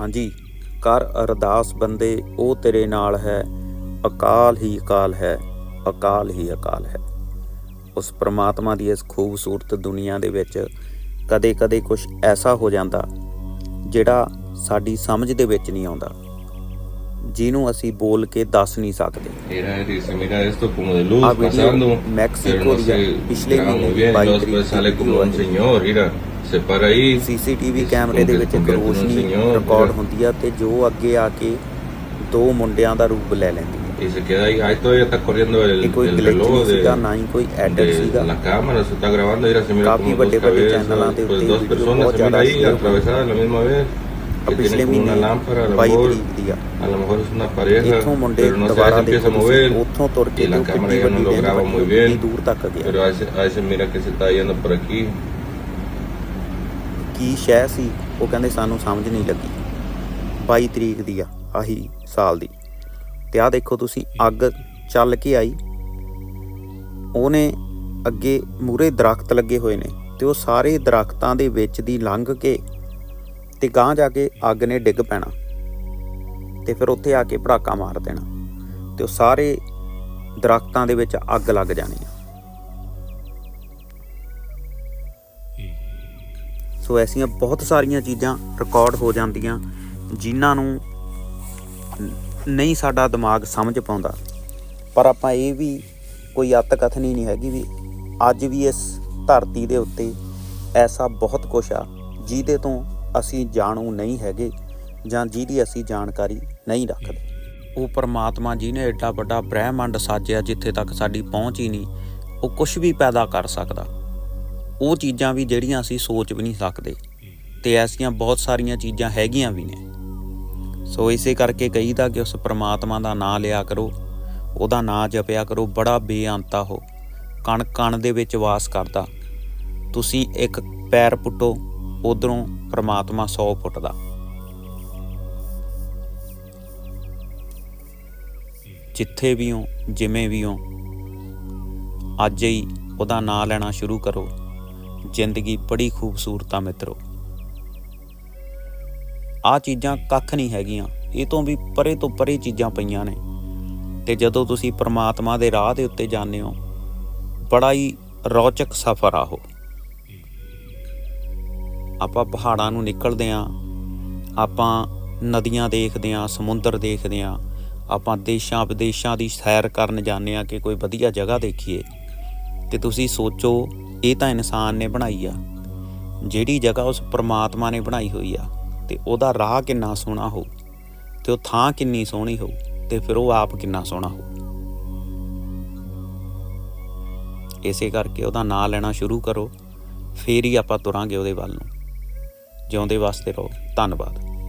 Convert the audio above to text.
ਹਾਂਜੀ ਕਰ ਅਰਦਾਸ ਬੰਦੇ ਉਹ ਤੇਰੇ ਨਾਲ ਹੈ। ਅਕਾਲ ਹੀ ਅਕਾਲ ਹੈ ਅਕਾਲ ਹੀ ਅਕਾਲ ਹੈ। ਉਸ ਪ੍ਰਮਾਤਮਾ ਦੀ ਇਸ ਖੂਬਸੂਰਤ ਦੁਨੀਆ ਦੇ ਵਿੱਚ ਕਦੇ-ਕਦੇ ਕੁਝ ਐਸਾ ਹੋ ਜਾਂਦਾ ਜਿਹੜਾ ਸਾਡੀ ਸਮਝ ਦੇ ਵਿੱਚ ਨਹੀਂ ਆਉਂਦਾ ਜਿਹਨੂੰ ਅਸੀਂ ਬੋਲ ਕੇ ਦੱਸ ਨਹੀਂ ਸਕਦੇ। Era, dice, mira esto como de luz Ah, video ਸਿਪਰਾਈ ਸੀਸੀਟੀਵੀ ਕੈਮਰੇ ਦੇ ਵਿੱਚ ਇੱਕ ਰੋਸ਼ਨੀ ਰਿਕਾਰਡ ਹੁੰਦੀ ਆ ਤੇ ਜੋ ਅੱਗੇ ਆ ਕੇ ਦੋ ਮੁੰਡਿਆਂ ਦਾ ਰੂਪ ਲੈ ਲੈਂਦੀ ਹੈ Y se queda ahí, ahí todavía está corriendo el, el, el reloj de, de, de, la cámara, se está grabando y ahora se mira como dos cabezas, pues dos personas se mira ahí atravesadas a la misma vez. Que tiene como una lámpara, a lo, mejor, a lo mejor es una pareja, pero no se empieza a mover y la cámara ya no lo graba muy bien, pero a veces, a veces mira que se está yendo por aquí, ਕੀ ਸ਼ੈ ਸੀ, ਉਹ ਕਹਿੰਦੇ ਸਾਨੂੰ ਸਮਝ ਨਹੀਂ ਲੱਗੀ। 22 ਤਰੀਕ ਦੀ ਆ, ਆਹੀ ਸਾਲ ਦੀ। ਤੇ ਆ ਦੇਖੋ ਤੁਸੀਂ, ਅੱਗ ਚੱਲ ਕੇ ਆਈ। ਉਹਨੇ ਅੱਗੇ ਮੂਰੇ ਦਰਖਤ ਲੱਗੇ ਹੋਏ ਨੇ ਤੇ ਉਹ ਸਾਰੇ ਦਰਖਤਾਂ ਦੇ ਵਿੱਚ ਦੀ ਲੰਘ ਕੇ ਤੇ ਗਾਂ ਜਾ ਕੇ ਅੱਗ ਨੇ ਡਿੱਗ ਪੈਣਾ ਤੇ ਫਿਰ ਉੱਥੇ ਆ ਕੇ ਭੜਾਕਾ ਮਾਰ ਦੇਣਾ ਤੇ ਉਹ ਸਾਰੇ ਦਰਖਤਾਂ ਦੇ ਵਿੱਚ ਅੱਗ ਲੱਗ ਜਾਣੀ ਸੋ ਐਸੀਆਂ ਬਹੁਤ ਸਾਰੀਆਂ ਚੀਜ਼ਾਂ ਰਿਕਾਰਡ ਹੋ ਜਾਂਦੀਆਂ, ਜਿਨ੍ਹਾਂ ਨੂੰ ਨਹੀਂ ਸਾਡਾ ਦਿਮਾਗ ਸਮਝ ਪਾਉਂਦਾ। ਪਰ ਆਪਾਂ ਇਹ ਵੀ ਕੋਈ ਅੱਤਕਥਨੀ ਨਹੀਂ ਹੈਗੀ ਵੀ ਅੱਜ ਵੀ ਇਸ ਧਰਤੀ ਦੇ ਉੱਤੇ ਐਸਾ ਬਹੁਤ ਕੁਝ ਆ, ਜਿਹਦੇ ਤੋਂ ਅਸੀਂ ਜਾਣੂ ਨਹੀਂ ਹੈਗੇ ਜਾਂ ਜਿਹਦੀ ਅਸੀਂ ਜਾਣਕਾਰੀ ਨਹੀਂ ਰੱਖਦੇ। ਉਹ ਪਰਮਾਤਮਾ ਜਿਹਨੇ ਏਡਾ ਵੱਡਾ ਬ੍ਰਹਿਮੰਡ ਸਾਜਿਆ ਜਿੱਥੇ ਤੱਕ ਸਾਡੀ ਪਹੁੰਚ ਹੀ ਨਹੀਂ, ਉਹ ਕੁਝ ਵੀ ਪੈਦਾ ਕਰ ਸਕਦਾ। ਉਹ ਚੀਜ਼ਾਂ ਵੀ ਜਿਹੜੀਆਂ ਅਸੀਂ ਸੋਚ ਵੀ ਨਹੀਂ ਸਕਦੇ ਤੇ ਐਸੀਆਂ ਬਹੁਤ ਸਾਰੀਆਂ ਚੀਜ਼ਾਂ ਹੈਗੀਆਂ ਵੀ ਨੇ। ਸੋ ਇਸੇ ਕਰਕੇ ਕਹੀਦਾ ਕਿ ਉਸ ਪ੍ਰਮਾਤਮਾ ਦਾ ਨਾਮ ਲਿਆ ਕਰੋ, ਉਹਦਾ ਨਾਮ ਜਪਿਆ ਕਰੋ, ਬੜਾ ਬੇਅੰਤਾ ਹੋ ਕਣ ਕਣ ਦੇ ਵਿੱਚ ਵਾਸ ਕਰਦਾ। ਤੁਸੀਂ ਇੱਕ ਪੈਰ ਪੁੱਟੋ, ਉਧਰੋਂ ਪ੍ਰਮਾਤਮਾ 100 ਫੁੱਟ ਦਾ ਜਿੱਥੇ ਵੀ ਹੋ, ਜਿਵੇਂ ਵੀ ਹੋ, ਅੱਜ ਹੀ ਉਹਦਾ ਨਾਮ ਲੈਣਾ ਸ਼ੁਰੂ ਕਰੋ। ਜ਼ਿੰਦਗੀ ਬੜੀ ਖੂਬਸੂਰਤ ਆ ਮਿੱਤਰੋ। ਆ ਚੀਜ਼ਾਂ ਕੱਖ ਨਹੀਂ ਹੈਗੀਆਂ। ਇਹ ਤੋਂ ਵੀ ਪਰੇ ਤੋਂ ਪਰੇ ਚੀਜ਼ਾਂ ਪਈਆਂ ਨੇ। ਤੇ ਜਦੋਂ ਤੁਸੀਂ ਪ੍ਰਮਾਤਮਾ ਦੇ ਰਾਹ ਦੇ ਉੱਤੇ ਜਾਂਦੇ ਹੋ, ਬੜਾ ਹੀ ਰੌਚਕ ਸਫ਼ਰ ਆ ਉਹ। ਆਪਾਂ ਪਹਾੜਾਂ ਨੂੰ ਨਿਕਲਦੇ ਆਂ, ਆਪਾਂ ਨਦੀਆਂ ਦੇਖਦੇ ਆਂ, ਸਮੁੰਦਰ ਦੇਖਦੇ ਆਂ, ਆਪਾਂ ਦੇਸ਼ਾਂ ਵਿਦੇਸ਼ਾਂ ਦੀ ਸੈਰ ਕਰਨ ਜਾਂਦੇ ਆਂ ਕਿ ਕੋਈ ਵਧੀਆ ਜਗ੍ਹਾ ਦੇਖੀਏ। ਤੇ ਤੁਸੀਂ ਸੋਚੋ ਇਹ ਤਾਂ ਇਨਸਾਨ ਨੇ ਬਣਾਈ ਆ। ਜਿਹੜੀ ਜਗ੍ਹਾ ਉਸ ਪ੍ਰਮਾਤਮਾ ਨੇ ਬਣਾਈ ਹੋਈ ਆ, ਤੇ ਉਹਦਾ ਰਾਹ ਕਿੰਨਾ ਸੋਹਣਾ ਹੋਊ, ਤੇ ਉਹ ਥਾਂ ਕਿੰਨੀ ਸੋਹਣੀ ਹੋਊ, ਤੇ ਫਿਰ ਉਹ ਆਪ ਕਿੰਨਾ ਸੋਹਣਾ ਹੋ ਇਸੇ ਕਰਕੇ ਉਹਦਾ ਨਾਂ ਲੈਣਾ ਸ਼ੁਰੂ ਕਰੋ, ਫੇਰ ਹੀ ਆਪਾਂ ਤੁਰਾਂਗੇ ਉਹਦੇ ਵੱਲ ਨੂੰ। ਜਿਉਂਦੇ ਵਾਸਤੇ ਰਹੋ। ਧੰਨਵਾਦ।